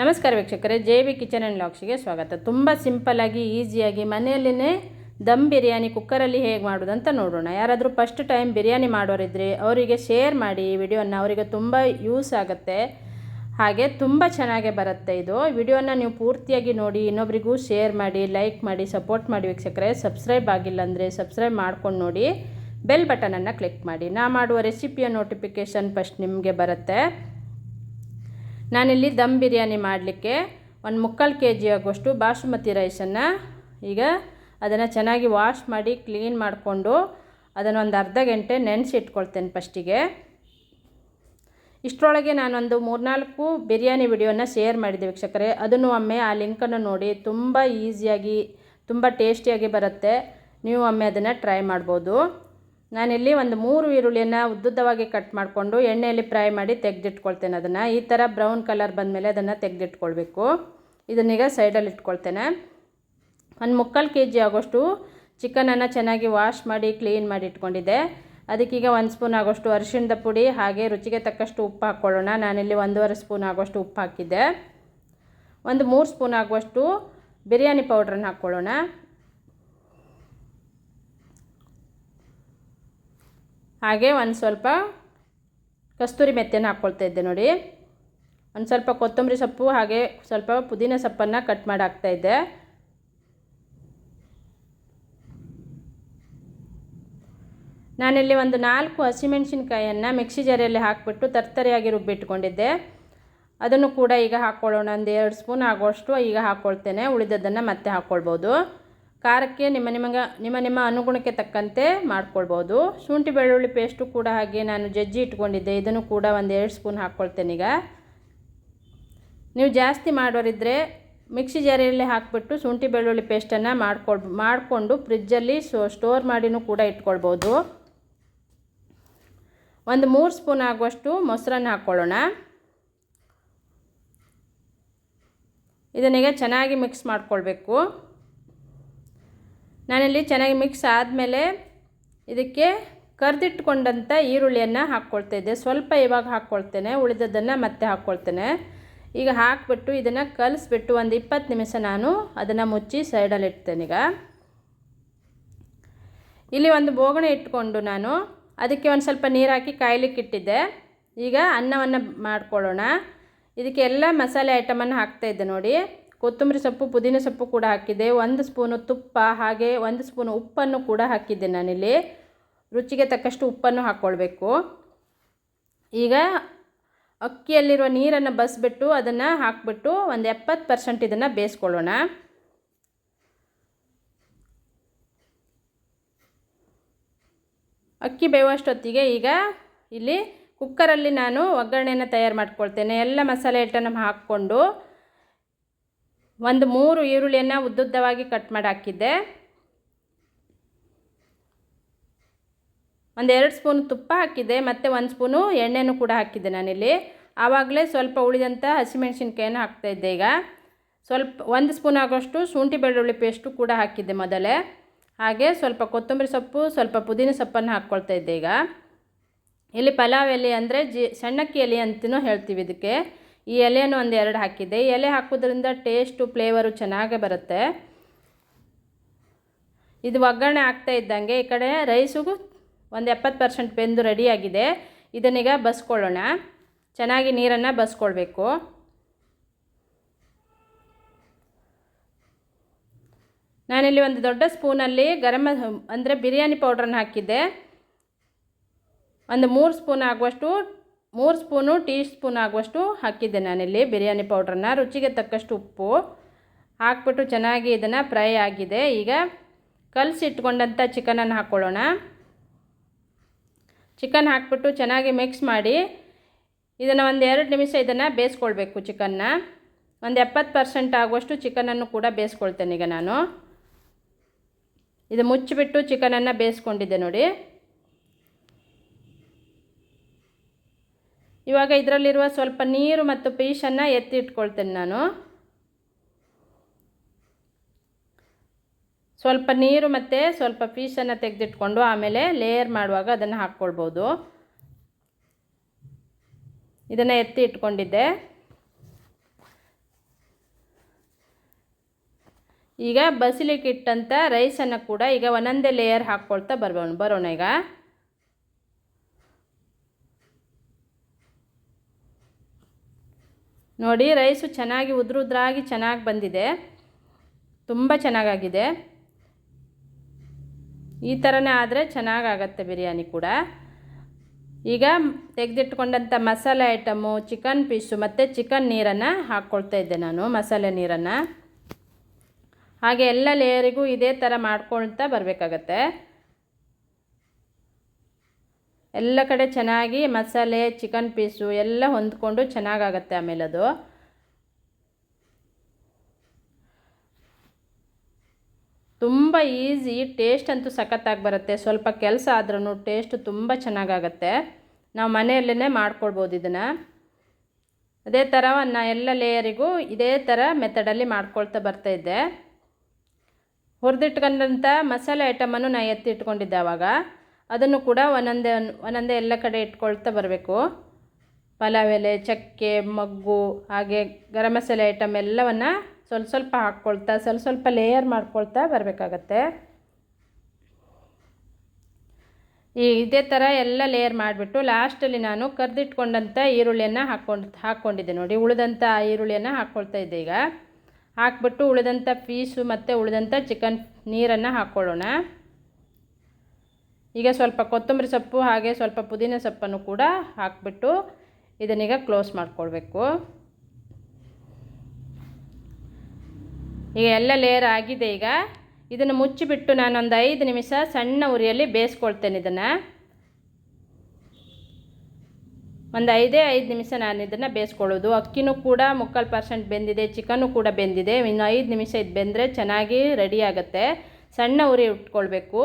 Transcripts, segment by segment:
ನಮಸ್ಕಾರ ವೀಕ್ಷಕರೇ, J V kitchen and ಲಾಕ್ಸ್ಗೆ ಸ್ವಾಗತ. ತುಂಬ ಸಿಂಪಲ್ಲಾಗಿ ಈಸಿಯಾಗಿ ಮನೆಯಲ್ಲೇ ದಮ್ ಬಿರಿಯಾನಿ ಕುಕ್ಕರಲ್ಲಿ ಹೇಗೆ ಮಾಡೋದು ಅಂತ ನೋಡೋಣ. ಯಾರಾದರೂ ಫಸ್ಟ್ ಟೈಮ್ ಬಿರಿಯಾನಿ ಮಾಡೋರಿದ್ರೆ ಅವರಿಗೆ ಶೇರ್ ಮಾಡಿ ವಿಡಿಯೋನ ಅವರಿಗೆ ತುಂಬ ಯೂಸ್ ಆಗುತ್ತೆ. ಹಾಗೆ ತುಂಬ ಚೆನ್ನಾಗೇ ಬರುತ್ತೆ ಇದು. ವಿಡಿಯೋನ ನೀವು ಪೂರ್ತಿಯಾಗಿ ನೋಡಿ, ಇನ್ನೊಬ್ರಿಗೂ ಶೇರ್ ಮಾಡಿ ಲೈಕ್ ಮಾಡಿ ಸಪೋರ್ಟ್ ಮಾಡಿ ವೀಕ್ಷಕರೇ ಸಬ್ಸ್ಕ್ರೈಬ್ ಆಗಿಲ್ಲ ಅಂದರೆ ಸಬ್ಸ್ಕ್ರೈಬ್ ಮಾಡ್ಕೊಂಡು ನೋಡಿ ಬೆಲ್ ಬಟನನ್ನು ಕ್ಲಿಕ್ ಮಾಡಿ. ನಾ ಮಾಡುವ ರೆಸಿಪಿಯ ನೋಟಿಫಿಕೇಷನ್ ಫಸ್ಟ್ ನಿಮಗೆ ಬರುತ್ತೆ. ನಾನಿಲ್ಲಿ ದಮ್ ಬಿರಿಯಾನಿ ಮಾಡಲಿಕ್ಕೆ ಒಂದು ಮುಕ್ಕಾಲು ಕೆ ಜಿ ಆಗುವಷ್ಟು ಬಾಸುಮತಿ ರೈಸನ್ನು. ಈಗ ಅದನ್ನು ಚೆನ್ನಾಗಿ ವಾಶ್ ಮಾಡಿ ಕ್ಲೀನ್ ಮಾಡಿಕೊಂಡು ಅದನ್ನು ಒಂದು ಅರ್ಧ ಗಂಟೆ ನೆನೆಸಿ ಇಟ್ಕೊಳ್ತೇನೆ ಫಸ್ಟಿಗೆ. ಇಷ್ಟರೊಳಗೆ ನಾನೊಂದು ಮೂರ್ನಾಲ್ಕು ಬಿರಿಯಾನಿ ವಿಡಿಯೋನ ಶೇರ್ ಮಾಡಿದ್ದೆ ವೀಕ್ಷಕರೇ. ಅದನ್ನು ಒಮ್ಮೆ ಆ ಲಿಂಕನ್ನು ನೋಡಿ ತುಂಬ ಈಸಿಯಾಗಿ, ತುಂಬ ಟೇಸ್ಟಿಯಾಗಿ ಬರುತ್ತೆ. ನೀವು ಒಮ್ಮೆ ಅದನ್ನು ಟ್ರೈ ಮಾಡ್ಬೋದು. ನಾನಿಲ್ಲಿ ಒಂದು ಮೂರು ಈರುಳ್ಳಿಯನ್ನು ಉದ್ದುದ್ದವಾಗಿ ಕಟ್ ಮಾಡಿಕೊಂಡು ಎಣ್ಣೆಯಲ್ಲಿ ಫ್ರೈ ಮಾಡಿ ತೆಗೆದಿಟ್ಕೊಳ್ತೇನೆ ಅದನ್ನು. ಈ ಥರ ಬ್ರೌನ್ ಕಲರ್ ಬಂದಮೇಲೆ ಅದನ್ನು ತೆಗೆದಿಟ್ಕೊಳ್ಬೇಕು. ಇದನ್ನೀಗ ಸೈಡಲ್ಲಿ ಇಟ್ಕೊಳ್ತೇನೆ. ಒಂದು ಮುಕ್ಕಾಲು ಕೆ ಜಿ ಆಗೋಷ್ಟು ಚಿಕನನ್ನು ಚೆನ್ನಾಗಿ ವಾಶ್ ಮಾಡಿ ಕ್ಲೀನ್ ಮಾಡಿ ಇಟ್ಕೊಂಡಿದ್ದೆ. ಅದಕ್ಕೀಗ ಒಂದು ಸ್ಪೂನ್ ಆಗೋಷ್ಟು ಅರಿಶಿಣದ ಪುಡಿ ಹಾಗೆ ರುಚಿಗೆ ತಕ್ಕಷ್ಟು ಉಪ್ಪು ಹಾಕ್ಕೊಳ್ಳೋಣ ನಾನಿಲ್ಲಿ ಒಂದೂವರೆ ಸ್ಪೂನ್ ಆಗೋಷ್ಟು ಉಪ್ಪು ಹಾಕಿದ್ದೆ. ಒಂದು ಮೂರು ಸ್ಪೂನ್ ಆಗುವಷ್ಟು ಬಿರಿಯಾನಿ ಪೌಡ್ರನ್ನ ಹಾಕ್ಕೊಳ್ಳೋಣ ಹಾಗೆ ಒಂದು ಸ್ವಲ್ಪ ಕಸ್ತೂರಿ ಮೆತ್ತೆಯನ್ನು ಹಾಕ್ಕೊಳ್ತಾ ಇದ್ದೆ ನೋಡಿ. ಒಂದು ಸ್ವಲ್ಪ ಕೊತ್ತಂಬರಿ ಸೊಪ್ಪು ಹಾಗೆ ಸ್ವಲ್ಪ ಪುದೀನ ಸೊಪ್ಪನ್ನು ಕಟ್ ಮಾಡಿ ಹಾಕ್ತಾಯಿದ್ದೆ ನಾನಿಲ್ಲಿ ಒಂದು ನಾಲ್ಕು ಹಸಿಮೆಣಸಿನ್ಕಾಯನ್ನು ಮಿಕ್ಸಿ ಜಾರಿಯಲ್ಲಿ ಹಾಕಿಬಿಟ್ಟು ತರ್ತರಿಯಾಗಿ ರುಬ್ಬಿಟ್ಕೊಂಡಿದ್ದೆ ಅದನ್ನು ಕೂಡ ಈಗ ಹಾಕ್ಕೊಳ್ಳೋಣ ಒಂದು ಎರಡು ಸ್ಪೂನ್ ಆಗೋಷ್ಟು ಈಗ ಹಾಕ್ಕೊಳ್ತೇನೆ ಉಳಿದದ್ದನ್ನು ಮತ್ತೆ ಹಾಕ್ಕೊಳ್ಬೋದು ಖಾರಕ್ಕೆ ನಿಮ್ಮ ನಿಮಗೆ, ನಿಮ್ಮ ನಿಮ್ಮ ಅನುಗುಣಕ್ಕೆ ತಕ್ಕಂತೆ ಮಾಡ್ಕೊಳ್ಬೋದು. ಶುಂಠಿ ಬೆಳ್ಳುಳ್ಳಿ ಪೇಸ್ಟು ಕೂಡ ಹಾಗೆ ನಾನು ಜಜ್ಜಿ ಇಟ್ಕೊಂಡಿದ್ದೆ. ಇದನ್ನು ಕೂಡ ಒಂದು ಎರಡು ಸ್ಪೂನ್ ಹಾಕ್ಕೊಳ್ತೇನೆ ಈಗ. ನೀವು ಜಾಸ್ತಿ ಮಾಡೋರಿದ್ದರೆ ಮಿಕ್ಸಿ ಜಾರಿಯಲ್ಲಿ ಹಾಕಿಬಿಟ್ಟು ಶುಂಠಿ ಬೆಳ್ಳುಳ್ಳಿ ಪೇಸ್ಟನ್ನು ಮಾಡ್ಕೊಳ್, ಮಾಡಿಕೊಂಡು ಫ್ರಿಜ್ಜಲ್ಲಿ ಸೊ ಸ್ಟೋರ್ ಮಾಡಿನೂ ಕೂಡ ಇಟ್ಕೊಳ್ಬೋದು. ಒಂದು ಮೂರು ಸ್ಪೂನ್ ಆಗುವಷ್ಟು ಮೊಸರನ್ನು ಹಾಕ್ಕೊಳ್ಳೋಣ ಇದನ್ನೀಗ ಚೆನ್ನಾಗಿ ಮಿಕ್ಸ್ ಮಾಡ್ಕೊಳ್ಬೇಕು. ನಾನಿಲ್ಲಿ ಚೆನ್ನಾಗಿ ಮಿಕ್ಸ್ ಆದಮೇಲೆ ಇದಕ್ಕೆ ಕರೆದಿಟ್ಕೊಂಡಂಥ ಈರುಳ್ಳಿಯನ್ನು ಹಾಕ್ಕೊಳ್ತಾ ಇದ್ದೆ. ಸ್ವಲ್ಪ ಇವಾಗ ಹಾಕ್ಕೊಳ್ತೇನೆ. ಉಳಿದದ್ದನ್ನು ಮತ್ತೆ ಹಾಕ್ಕೊಳ್ತೇನೆ. ಈಗ ಹಾಕಿಬಿಟ್ಟು ಇದನ್ನು ಕಲಿಸ್ಬಿಟ್ಟು ಒಂದು ಇಪ್ಪತ್ತು ನಿಮಿಷ ನಾನು ಅದನ್ನು ಮುಚ್ಚಿ ಸೈಡಲ್ಲಿ ಇಡ್ತೇನೆ ಈಗ. ಇಲ್ಲಿ ಒಂದು ಬೋಗಣೆ ಇಟ್ಕೊಂಡು ನಾನು ಅದಕ್ಕೆ ಒಂದು ಸ್ವಲ್ಪ ನೀರು ಹಾಕಿ ಕಾಯ್ಲಿಕ್ಕೆ ಇಟ್ಟಿದ್ದೆ. ಈಗ ಅನ್ನವನ್ನು ಮಾಡ್ಕೊಳ್ಳೋಣ. ಇದಕ್ಕೆ ಎಲ್ಲ ಮಸಾಲೆ ಐಟಮನ್ನು ಹಾಕ್ತಾಯಿದ್ದೆ ನೋಡಿ. ಕೊತ್ತಂಬರಿ ಸೊಪ್ಪು, ಪುದೀನ ಸೊಪ್ಪು ಕೂಡ ಹಾಕಿದ್ದೆ ಒಂದು ಸ್ಪೂನು ತುಪ್ಪ, ಹಾಗೆ ಒಂದು ಸ್ಪೂನು ಉಪ್ಪನ್ನು ಕೂಡ ಹಾಕಿದ್ದೆ ನಾನಿಲ್ಲಿ. ರುಚಿಗೆ ತಕ್ಕಷ್ಟು ಉಪ್ಪನ್ನು ಹಾಕ್ಕೊಳ್ಬೇಕು ಈಗ ಅಕ್ಕಿಯಲ್ಲಿರುವ ನೀರನ್ನು ಬಸ್ಬಿಟ್ಟು ಅದನ್ನು ಹಾಕ್ಬಿಟ್ಟು ಒಂದು ಎಪ್ಪತ್ತು ಪರ್ಸೆಂಟ್ ಇದನ್ನು ಬೇಯಿಸ್ಕೊಳ್ಳೋಣ. ಅಕ್ಕಿ ಬೇಯುವಷ್ಟೊತ್ತಿಗೆ ಈಗ ಇಲ್ಲಿ ಕುಕ್ಕರಲ್ಲಿ ನಾನು ಒಗ್ಗರಣೆಯನ್ನು ತಯಾರು ಮಾಡ್ಕೊಳ್ತೇನೆ. ಎಲ್ಲ ಮಸಾಲೆ ಐಟನ್ನು ಹಾಕ್ಕೊಂಡು ಒಂದು ಮೂರು ಈರುಳ್ಳಿಯನ್ನು ಉದ್ದುದ್ದವಾಗಿ ಕಟ್ ಮಾಡಿ ಹಾಕಿದ್ದೆ. ಎರಡು ಸ್ಪೂನ್ ತುಪ್ಪ ಹಾಕಿದ್ದೆ, ಮತ್ತು ಒಂದು ಸ್ಪೂನು ಎಣ್ಣೆನೂ ಕೂಡ ಹಾಕಿದ್ದೆ ನಾನಿಲ್ಲಿ. ಆವಾಗಲೇ ಸ್ವಲ್ಪ ಉಳಿದಂಥ ಹಸಿಮೆಣ್ಸಿನ್ಕಾಯನ್ನು ಹಾಕ್ತಾಯಿದ್ದೆ ಈಗ. ಸ್ವಲ್ಪ, ಒಂದು ಸ್ಪೂನ್ ಆಗೋಷ್ಟು ಶುಂಠಿ ಬೆಳ್ಳುಳ್ಳಿ ಪೇಸ್ಟು ಕೂಡ ಹಾಕಿದ್ದೆ ಮೊದಲೇ. ಹಾಗೆ ಸ್ವಲ್ಪ ಕೊತ್ತಂಬರಿ ಸೊಪ್ಪು, ಸ್ವಲ್ಪ ಪುದೀನ ಸೊಪ್ಪನ್ನು ಹಾಕ್ಕೊಳ್ತಾ ಇದ್ದೆ ಈಗ. ಇಲ್ಲಿ ಪಲಾವ್ ಎಲೆ ಅಂದರೆ ಜಿ, ಸಣ್ಣಕ್ಕಿ ಎಲೆ ಅಂತಲೂ ಹೇಳ್ತೀವಿ ಇದಕ್ಕೆ. ಈ ಎಲೆಯನ್ನು ಒಂದು ಎರಡು ಹಾಕಿದ್ದೆ. ಎಲೆ ಹಾಕೋದ್ರಿಂದ ಟೇಸ್ಟು ಫ್ಲೇವರು ಚೆನ್ನಾಗೇ ಬರುತ್ತೆ. ಇದು ಒಗ್ಗರಣೆ ಆಗ್ತಾ ಇದ್ದಂಗೆ ಈ ಕಡೆ ರೈಸಿಗೂ ಒಂದು ಎಪ್ಪತ್ತು ಪರ್ಸೆಂಟ್ ಬೆಂದು ರೆಡಿಯಾಗಿದೆ ಇದನ್ನೀಗ ಬಸ್ಕೊಳ್ಳೋಣ. ಚೆನ್ನಾಗಿ ನೀರನ್ನು ಬಸ್ಕೊಳ್ಬೇಕು. ನಾನಿಲ್ಲಿ ಒಂದು ದೊಡ್ಡ ಸ್ಪೂನಲ್ಲಿ ಗರಂ ಅಂದರೆ ಬಿರಿಯಾನಿ ಪೌಡ್ರನ್ನ ಹಾಕಿದ್ದೆ. ಒಂದು ಮೂರು ಸ್ಪೂನ್ ಆಗುವಷ್ಟು ಮೂರು ಸ್ಪೂನು ಟೀ ಸ್ಪೂನ್ ಆಗುವಷ್ಟು ಹಾಕಿದ್ದೆ ನಾನಿಲ್ಲಿ. ಬಿರಿಯಾನಿ ಪೌಡ್ರನ್ನ, ರುಚಿಗೆ ತಕ್ಕಷ್ಟು ಉಪ್ಪು ಹಾಕ್ಬಿಟ್ಟು ಚೆನ್ನಾಗಿ ಇದನ್ನು ಫ್ರೈ ಆಗಿದೆ. ಈಗ ಕಲಸಿಟ್ಕೊಂಡಂಥ ಚಿಕನನ್ನು ಹಾಕ್ಕೊಳ್ಳೋಣ. ಚಿಕನ್ ಹಾಕ್ಬಿಟ್ಟು ಚೆನ್ನಾಗಿ ಮಿಕ್ಸ್ ಮಾಡಿ ಇದನ್ನು ಒಂದು ಎರಡು ನಿಮಿಷ ಇದನ್ನು ಬೇಯಿಸ್ಕೊಳ್ಬೇಕು ಚಿಕನ್ನ. ಒಂದು ಎಪ್ಪತ್ತು ಪರ್ಸೆಂಟ್ ಆಗುವಷ್ಟು ಚಿಕನನ್ನು ಕೂಡ ಬೇಯಿಸ್ಕೊಳ್ತೇನೆ ಈಗ ನಾನು. ಇದು ಮುಚ್ಚಿಬಿಟ್ಟು ಚಿಕನನ್ನು ಬೇಯಿಸ್ಕೊಂಡಿದ್ದೆ ನೋಡಿ. ಇವಾಗ ಇದರಲ್ಲಿರುವ ಸ್ವಲ್ಪ ನೀರು ಮತ್ತು ಪೀಶನ್ನು ಎತ್ತಿಟ್ಕೊಳ್ತೇನೆ ನಾನು. ಸ್ವಲ್ಪ ನೀರು ಮತ್ತು ಸ್ವಲ್ಪ ಪೀಶನ್ನು ತೆಗೆದಿಟ್ಕೊಂಡು ಆಮೇಲೆ ಲೇಯರ್ ಮಾಡುವಾಗ ಅದನ್ನು ಹಾಕ್ಕೊಳ್ಬೋದು. ಇದನ್ನು ಎತ್ತಿ ಇಟ್ಕೊಂಡಿದ್ದೆ. ಈಗ ಬಸಿಲಿಕ್ಕಿಟ್ಟಂಥ ರೈಸನ್ನು ಕೂಡ ಈಗ ಒಂದೊಂದೇ ಲೇಯರ್ ಹಾಕ್ಕೊಳ್ತಾ ಬರ್ಬೋಣ ಬರೋಣ ಈಗ. ನೋಡಿ, ರೈಸು ಚೆನ್ನಾಗಿ ಉದ್ರುದ್ರಾಗಿ ಚೆನ್ನಾಗಿ ಬಂದಿದೆ. ತುಂಬ ಚೆನ್ನಾಗಾಗಿದೆ. ಈ ಥರನೇ ಆದರೆ ಚೆನ್ನಾಗಾಗತ್ತೆ ಬಿರಿಯಾನಿ ಕೂಡ. ಈಗ ತೆಗೆದಿಟ್ಕೊಂಡಂಥ ಮಸಾಲೆ ಐಟಮು, ಚಿಕನ್ ಪೀಸು ಮತ್ತು ಚಿಕನ್ ನೀರನ್ನು ಹಾಕ್ಕೊಳ್ತಾ ಇದ್ದೆ ನಾನು, ಮಸಾಲೆ ನೀರನ್ನು. ಹಾಗೆ ಎಲ್ಲ ಲೇಯರಿಗೂ ಇದೇ ಥರ ಮಾಡ್ಕೊಳ್ತಾ ಬರಬೇಕಾಗತ್ತೆ. ಎಲ್ಲ ಕಡೆ ಚೆನ್ನಾಗಿ ಮಸಾಲೆ ಚಿಕನ್ ಪೀಸು ಎಲ್ಲ ಹೊಂದ್ಕೊಂಡು ಚೆನ್ನಾಗಾಗತ್ತೆ ಆಮೇಲೆ ಅದು. ತುಂಬ ಈಸಿ ಟೇಸ್ಟ್ ಅಂತೂ ಸಖತ್ತಾಗಿ ಬರುತ್ತೆ. ಸ್ವಲ್ಪ ಕೆಲಸ ಆದ್ರೂ ಟೇಸ್ಟ್ ತುಂಬ ಚೆನ್ನಾಗಾಗತ್ತೆ. ನಾವು ಮನೆಯಲ್ಲೇ ಮಾಡ್ಕೊಳ್ಬೋದು ಇದನ್ನು. ಅದೇ ಥರ ನಾ ಎಲ್ಲ ಲೇಯರಿಗೂ ಇದೇ ಥರ ಮೆಥಡಲ್ಲಿ ಮಾಡ್ಕೊಳ್ತಾ ಬರ್ತಾಯಿದ್ದೆ ಹುರಿದಿಟ್ಕೊಂಡಂಥ ಮಸಾಲೆ ಐಟಮನ್ನು ನಾನು ಎತ್ತಿಟ್ಕೊಂಡಿದ್ದೆ ಆವಾಗ ಅದನ್ನು ಕೂಡ ಒಂದೊಂದೇ ಒಂದೊಂದೇ ಎಲ್ಲ ಕಡೆ ಇಟ್ಕೊಳ್ತಾ ಬರಬೇಕು. ಪಲಾವ್ ಎಲೆ, ಚಕ್ಕೆ, ಮಗ್ಗು, ಹಾಗೆ ಗರಂ ಮಸಾಲೆ ಐಟಮ್ ಎಲ್ಲವನ್ನು ಸ್ವಲ್ಪ ಸ್ವಲ್ಪ ಹಾಕ್ಕೊಳ್ತಾ, ಸ್ವಲ್ಪ ಸ್ವಲ್ಪ ಲೇಯರ್ ಮಾಡ್ಕೊಳ್ತಾ ಬರಬೇಕಾಗತ್ತೆ. ಈ ಇದೇ ಥರ ಎಲ್ಲ ಲೇಯರ್ ಮಾಡಿಬಿಟ್ಟು ಲಾಸ್ಟಲ್ಲಿ ನಾನು ಕರೆದಿಟ್ಕೊಂಡಂಥ ಈರುಳ್ಳಿಯನ್ನು ಹಾಕ್ಕೊಂಡು, ಹಾಕ್ಕೊಂಡಿದ್ದೆ ನೋಡಿ. ಉಳಿದಂಥ ಈರುಳ್ಳಿಯನ್ನು ಹಾಕ್ಕೊಳ್ತಾ ಇದ್ದೆ ಈಗ. ಹಾಕ್ಬಿಟ್ಟು ಉಳಿದಂಥ ಪೀಸು ಮತ್ತು ಉಳಿದಂಥ ಚಿಕನ್ ನೀರನ್ನು ಹಾಕ್ಕೊಳ್ಳೋಣ. ಈಗ ಸ್ವಲ್ಪ ಕೊತ್ತಂಬರಿ ಸೊಪ್ಪು ಹಾಗೆ ಸ್ವಲ್ಪ ಪುದೀನ ಸೊಪ್ಪನ್ನು ಕೂಡ ಹಾಕಿಬಿಟ್ಟು ಇದನ್ನೀಗ ಕ್ಲೋಸ್ ಮಾಡಿಕೊಳ್ಬೇಕು. ಈಗ ಎಲ್ಲ ಲೇಯರ್ ಆಗಿದೆ ಈಗ. ಇದನ್ನು ಮುಚ್ಚಿಬಿಟ್ಟು ನಾನು ಒಂದು ಐದು ನಿಮಿಷ ಸಣ್ಣ ಉರಿಯಲ್ಲಿ ಬೇಯಿಸ್ಕೊಳ್ತೇನೆ ಇದನ್ನು. ಒಂದು ಐದೇ ಐದು ನಿಮಿಷ ನಾನು ಇದನ್ನು ಬೇಯಿಸ್ಕೊಳ್ಳೋದು. ಅಕ್ಕಿನೂ ಕೂಡ ಮುಕ್ಕಾಲು ಪರ್ಸೆಂಟ್ ಬೆಂದಿದೆ ಚಿಕನ್ನು ಕೂಡ ಬೆಂದಿದೆ. ಇನ್ನು ಐದು ನಿಮಿಷ ಇದು ಬೆಂದರೆ ಚೆನ್ನಾಗಿ ರೆಡಿ ಆಗುತ್ತೆ. ಸಣ್ಣ ಉರಿ ಉಟ್ಕೊಳ್ಬೇಕು.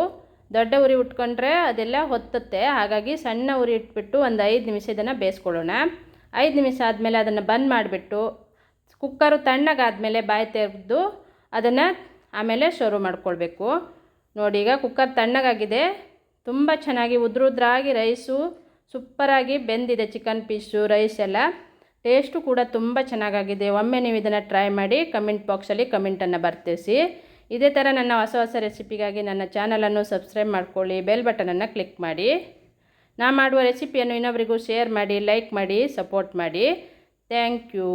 ದೊಡ್ಡ ಉರಿ ಉಟ್ಕೊಂಡ್ರೆ ಅದೆಲ್ಲ ಹೊತ್ತುತ್ತೆ. ಹಾಗಾಗಿ ಸಣ್ಣ ಉರಿ ಇಟ್ಬಿಟ್ಟು ಒಂದು ಐದು ನಿಮಿಷ ಇದನ್ನು ಬೇಯಿಸ್ಕೊಳ್ಳೋಣ. ಐದು ನಿಮಿಷ ಆದಮೇಲೆ ಅದನ್ನು ಬಂದ್ ಮಾಡಿಬಿಟ್ಟು ಕುಕ್ಕರು ತಣ್ಣಗಾದಮೇಲೆ ಬಾಯಿ ತೆಗೆದು ಅದನ್ನು ಆಮೇಲೆ ಶುರು ಮಾಡ್ಕೊಳ್ಬೇಕು. ನೋಡಿ, ಈಗ ಕುಕ್ಕರ್ ತಣ್ಣಗಾಗಿದೆ. ತುಂಬ ಚೆನ್ನಾಗಿ ಉದ್ರುದ್ರಾಗಿ ರೈಸು ಸೂಪರಾಗಿ ಬೆಂದಿದೆ ಚಿಕನ್ ಪೀಸು, ರೈಸ್ ಎಲ್ಲ. ಟೇಸ್ಟು ಕೂಡ ತುಂಬ ಚೆನ್ನಾಗಾಗಿದೆ. ಒಮ್ಮೆ ನೀವು ಇದನ್ನು ಟ್ರೈ ಮಾಡಿ ಕಮೆಂಟ್ ಬಾಕ್ಸಲ್ಲಿ ಕಮೆಂಟನ್ನು ಬರ್ತಿಸಿ. ಇದೇ ಥರ ನನ್ನ ಹೊಸ ಹೊಸ ರೆಸಿಪಿಗಾಗಿ ನನ್ನ ಚಾನಲನ್ನು ಸಬ್ಸ್ಕ್ರೈಬ್ ಮಾಡ್ಕೊಳ್ಳಿ, ಬೆಲ್ ಬಟನನ್ನು ಕ್ಲಿಕ್ ಮಾಡಿ. ನಾ ಮಾಡುವ ರೆಸಿಪಿಯನ್ನು ಇನ್ನೊಬ್ಬರಿಗೂ ಶೇರ್ ಮಾಡಿ, ಲೈಕ್ ಮಾಡಿ, ಸಪೋರ್ಟ್ ಮಾಡಿ. Thank you.